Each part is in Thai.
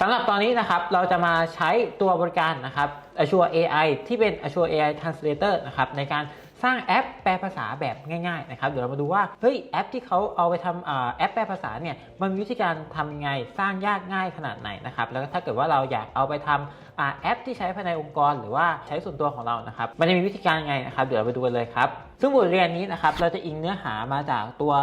สำหรับตอนนี้นะครับเราจะมาใช้ตัวบริการนะครับ Azure AI ที่เป็น Azure AI Translator นะครับในการสร้างแอปแปลภาษาแบบง่ายๆนะครับเดี๋ยวเรามาดูว่าเฮ้ยแอปที่เขาเอาไปทำแอปแปลภาษาเนี่ยมันมีวิธีการทำยังไงสร้างยากง่ายขนาดไหนนะครับแล้วก็ถ้าเกิดว่าเราอยากเอาไปทำแอปที่ใช้ภายในองค์กร หรือว่าใช้ส่วนตัวของเรานะครับมันจะมีวิธีการยังไงนะครับเดี๋ยวเราไปดูกันเลยครับซึ่งบทเรียนนี้นะครับเราจะอิงเนื้อหามาจากตัว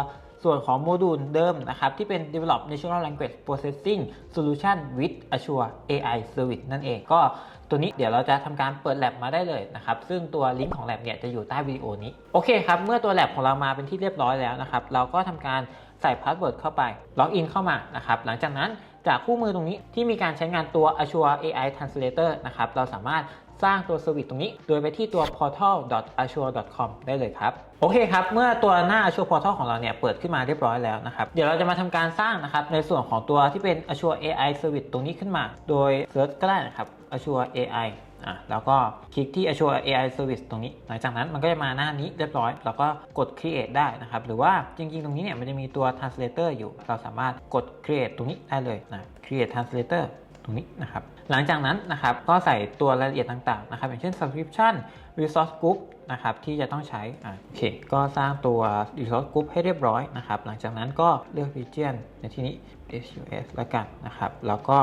ส่วนของโมดูลเดิมนะครับที่เป็น Develop Natural Language Processing Solution with Azure AI Service นั่นเองก็ตัวนี้เดี๋ยวเราจะทำการเปิด lab มาได้เลยนะครับ ซึ่งตัวลิงก์ของ lab เนี่ยจะอยู่ใต้วิดีโอนี้ โอเคครับ เมื่อตัว lab ของเรามาเป็นที่เรียบร้อยแล้วนะครับ เราก็ทำการใส่พาสเวิร์ดเข้าไป ล็อกอินเข้ามานะครับ หลังจากนั้นจากคู่มือตรงนี้ที่มีการใช้งานตัว Azure AI Translator นะครับ เราสามารถ สร้างตัวเซอร์วิสตรงนี้ โดยไปที่ตัว portal.azure.com ได้เลยครับ โอเคครับ เมื่อตัวหน้า Azure Portal ของเราเนี่ยเปิดขึ้นมาเรียบร้อยแล้วนะครับ เดี๋ยวเราจะมาทำการสร้างนะครับในส่วนของตัวที่เป็น Azure AI Service ตรงนี้ขึ้นมา โดยเซิร์ชก็ได้นะครับ Azure AI อะแล้วก็คลิกที่ Azure AI Service ตรงนี้ หลังจากนั้นมันก็จะมาหน้านี้เรียบร้อยแล้วก็กด create ได้นะครับ หรือว่าจริงๆ ตรงนี้เนี่ยมันจะมีตัว translator อยู่ เราสามารถกด create ตรงนี้ได้เลยนะ create translator ตรงนี้นะครับ หลังจากนั้นนะครับก็ใส่ตัวรายละเอียดต่างๆนะครับ อย่างเช่น subscription resource group นะครับที่จะต้องใช้อะโอเค ก็สร้างตัว resource group ให้เรียบร้อยนะครับ หลังจากนั้นก็เลือก region ในที่นี้ SUS แล้วกันนะครับ แล้วก็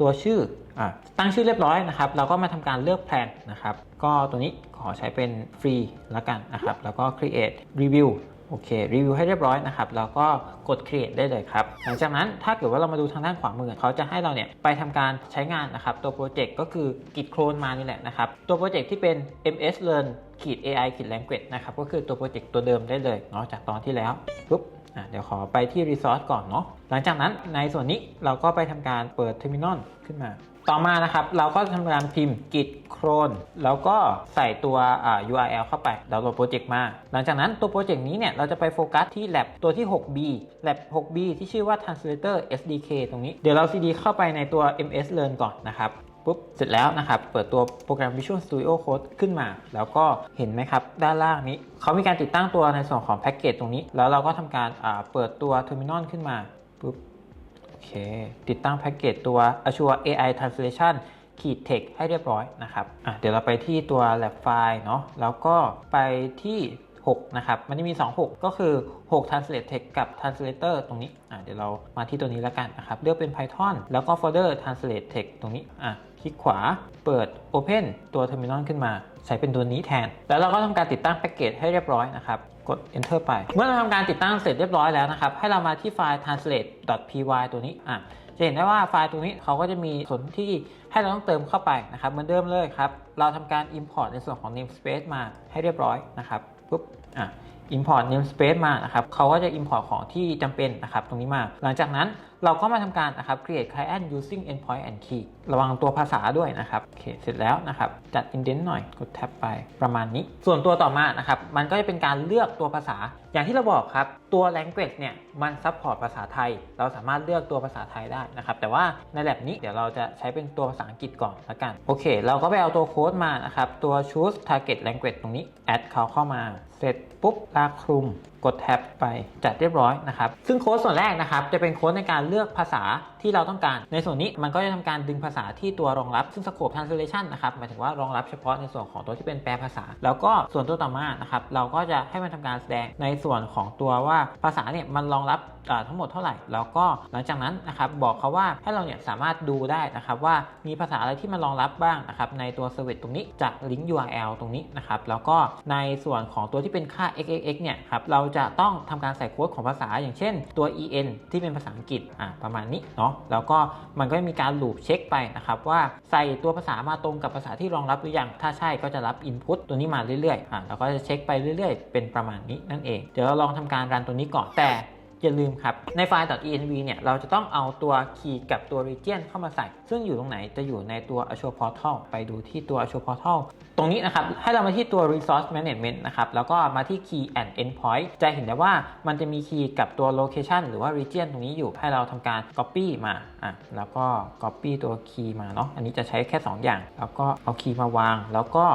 ตัวชื่ออะตั้งชื่อเรียบร้อยนะครับ เราก็มาทำการเลือกแพลนนะครับ ก็ตัวนี้ขอใช้เป็นฟรีแล้วกันนะครับ แล้วก็ create review โอเครีวิวให้เรียบร้อยนะครับแล้วก็กด create ได้เลยครับ หลังจากนั้นถ้าเกิดว่าเรามาดูทางด้านขวามือเขาจะให้เราเนี่ยไปทำการใช้งานนะครับตัวโปรเจกต์ก็คือกิจโครนมานี่แหละนะครับตัวโปรเจกต์ที่เป็น ms learn ขีด ai ขีด language นะครับก็คือตัวโปรเจกต์ตัวเดิมได้เลยเนาะจากตอนที่แล้วปุ๊บอะเดี๋ยวขอไปที่ resource ก่อนเนาะหลังจากนั้นในส่วนนี้เราก็ไปทำการเปิด terminal ขึ้นมา ต่อมานะครับเราก็ทำการพิมพ์ git clone แล้วก็ใส่ตัว URL เข้าไปดาวน์โหลดโปรเจกต์มา หลังจากนั้นตัวโปรเจกต์นี้เนี่ยเราจะไปโฟกัสที่ lab ตัวที่ 6b lab 6b ที่ชื่อว่า translator SDK ตรงนี้เดี๋ยวเรา cd เข้าไปในตัว ms learn ก่อนนะครับปุ๊บเสร็จแล้วนะครับ เปิดตัวโปรแกรม Visual Studio Code ขึ้นมา แล้วก็เห็นไหมครับ ด้านล่างนี้ เขามีการติดตั้งตัวในส่วนของแพ็กเกจตรงนี้ แล้วเราก็ทำการเปิดตัว Terminal ขึ้นมาปุ๊บ เค ติดตั้งแพ็กเกจตัว Azure AI Translation ขีด text ให้เรียบร้อยนะครับอะเดี๋ยวเราไปที่ตัว lab file เนาะแล้วก็ไปที่ 6 นะครับ มันจะมี 2 6 ก็คือ 6 translate text กับ translator ตรงนี้อะเดี๋ยวเรามาที่ตัวนี้แล้วกันนะครับ เลือกเป็น Python แล้วก็ folder translate text ตรงนี้อะคลิกขวาเปิด Open ตัว Terminal ขึ้นมา ใช้เป็นตัวนี้แทน แล้วเราก็ทำการติดตั้งแพ็กเกจให้เรียบร้อยนะครับ กด enter ไป เมื่อเราทำการติดตั้งเสร็จเรียบร้อยแล้วนะครับ ให้เรามาที่ไฟล์ translate.py ตัวนี้อะจะเห็นได้ว่าไฟล์ตรงนี้เขาก็จะมีส่วนที่ให้เราต้องเติมเข้าไปนะครับเหมือนเดิมเลยครับ เราทำการ import ในส่วนของ namespace มาให้เรียบร้อยนะครับปุ๊บ อะ import namespace มานะครับเขาก็จะ import ของที่จำเป็นนะครับตรงนี้มา หลังจากนั้นเราก็มาทำการนะครับ create client using endpoint and key ระวังตัวภาษาด้วยนะครับโอเคเสร็จแล้วนะครับ จัด indent หน่อยกดแท็บไปประมาณนี้ ส่วนตัวต่อมานะครับ มันก็จะเป็นการเลือกตัวภาษา อย่างที่เราบอกครับ ตัว language เนี่ยมัน support ภาษาไทย เราสามารถเลือกตัวภาษาไทยได้นะครับ แต่ว่าในแ a บนี้เดี๋ยวเราจะใช้เป็นตัวภาษาอังกฤษก่อนละกันโอเค เราก็ไปเอาตัวโค้ดมานะครับตัว choose target language ตรงนี้ add เขาเข้ามาเสร็จปุ๊บลาคลุม กดแท็บไปจัดเรียบร้อยนะครับ ซึ่งโค้ดส่วนแรกนะครับ จะเป็นโค้ดในการเลือกภาษาที่เราต้องการ ในส่วนนี้มันก็จะทำการดึงภาษาที่ตัวรองรับ ซึ่ง scope translation นะครับ หมายถึงว่ารองรับเฉพาะในส่วนของตัวที่เป็นแปลภาษา แล้วก็ส่วนตัวต่อมานะครับ เราก็จะให้มันทำการแสดงในส่วนของตัวว่าภาษาเนี่ยมันรองรับทั้งหมดเท่าไหร่ แล้วก็หลังจากนั้นนะครับบอกเขาว่าให้เราเนี่ยสามารถดูได้นะครับว่ามีภาษาอะไรที่มันรองรับบ้างนะครับในตัว service ตรงนี้จากลิงก์ URL ตรงนี้นะครับแล้วก็ในส่วนของตัวที่เป็นค่า xxx เนี่ยครับเราจะจะต้องทำการใส่โค้ดของภาษาอย่างเช่นตัว en ที่เป็นภาษาอังกฤษอะประมาณนี้เนาะแล้วก็มันก็จะมีการลูปเช็คไปนะครับว่าใส่ตัวภาษามาตรงกับภาษาที่รองรับหรือยังถ้าใช่ก็จะรับ input ตัวนี้มาเรื่อยๆอะแล้วก็จะเช็คไปเรื่อย ๆ เป็นประมาณนี้นั่นเอง เดี๋ยวเราลองทำการรันตัวนี้ก่อนแต่ อย่าลืมครับ ในไฟล์ .env เนี่ย เราจะต้องเอาตัว key กับตัว region เข้ามาใส่ ซึ่งอยู่ตรงไหนจะอยู่ในตัว Azure Portal ไปดูที่ตัว Azure Portal ตรงนี้นะครับ ให้เรามาที่ตัว resource management นะครับ แล้วก็มาที่ key and endpoint จะเห็นได้ว่ามันจะมี key กับตัว location หรือว่า region ตรงนี้อยู่ให้เราทำการ copy มาอะแล้วก็ copy ตัว key มาเนาะอันนี้จะใช้แค่ 2 อย่าง แล้วก็เอา key มาวาง แล้วก็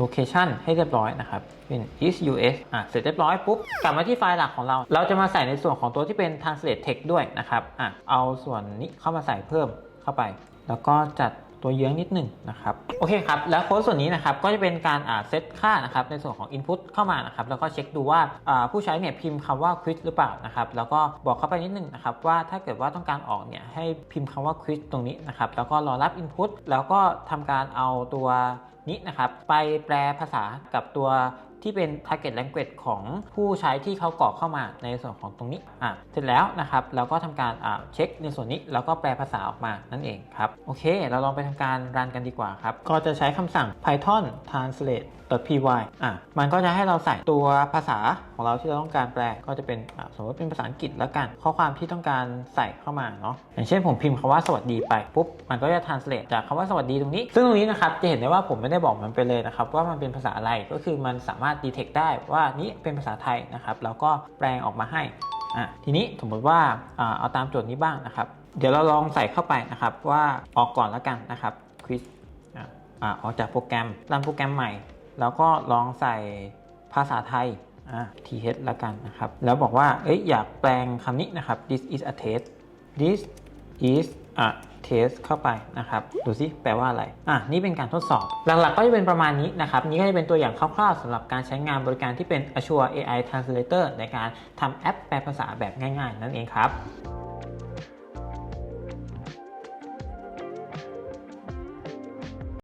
location ให้เรียบร้อยนะครับ เป็น is us อะเสร็จเรียบร้อยปุ๊บ กลับมาที่ไฟล์หลักของเรา เราจะมาใส่ในส่วนของตัวที่เป็น translate text ด้วยนะครับ อะ เอาส่วนนี้เข้ามาใส่เพิ่มเข้าไป แล้วก็จัดตัวเยื้องนิดหนึ่งนะครับ โอเคครับ แล้วโค้ดส่วนนี้นะครับ ก็จะเป็นการอ่าเซตค่านะครับ ในส่วนของ Input เข้ามานะครับ แล้วก็เช็คดูว่าอ่าผู้ใช้เนี่ยพิมพ์คำว่า quiz หรือเปล่านะครับ แล้วก็บอกเข้าไปนิดหนึงนะครับ ว่าถ้าเกิดว่าต้องการออกเนี่ยให้พิมพ์คำว่า quiz ตรงนี้นะครับ แล้วก็รอรับ Input แล้วก็ทำการเอาตัว นี้นะครับ ไปแปลภาษากับตัวที่เป็น target language ของผู้ใช้ที่เขากรอกเข้ามาในส่วนของตรงนี้อะเสร็จแล้วนะครับ เราก็ทำการอ่าเช็คในส่วนนี้ แล้วก็แปลภาษาออกมานั่นเองครับ โอเค เราลองไปทำการรันกันดีกว่าครับ ก็จะใช้คำสั่ง python translate py อะมันก็จะให้เราใส่ตัวภาษาของเราที่เราต้องการแปลก็จะเป็นสมมติเป็นภาษาอังกฤษแล้วกัน ข้อความที่ต้องการใส่เข้ามาเนาะอย่างเช่นผมพิมพ์คำว่าสวัสดีไปปุ๊บมันก็จะ translate จากคำว่าสวัสดีตรงนี้ ซึ่งตรงนี้นะครับจะเห็นได้ว่าผมไม่ได้บอกมันไปเลยนะครับว่ามันเป็นภาษาอะไรก็คือมันสามารถ detect ได้ว่านี้เป็นภาษาไทยนะครับแล้วก็แปลงออกมาให้อะทีนี้สมมติว่าเอาตามโจทย์นี้บ้างนะครับ เดี๋ยวเราลองใส่เข้าไปนะครับว่าออกก่อนแล้วกันนะครับ quiz อะอะอกจากโปรแกรมรันโปรแกรมใหม่ แล้วก็ลองใส่ภาษาไทย th แล้วกันนะครับ แล้วบอกว่าเอ้ยอยากแปลงคำนี้นะครับ this is a test this is a test เข้าไปนะครับ ดูซิแปลว่าอะไร อะ นี่เป็นการทดสอบ หลักๆ ก็จะเป็นประมาณนี้นะครับ นี่ก็จะเป็นตัวอย่างคร่าวๆสำหรับการใช้งานบริการที่เป็น Azure AI Translator ในการทำแอปแปลภาษาแบบง่ายๆ นั่นเองครับ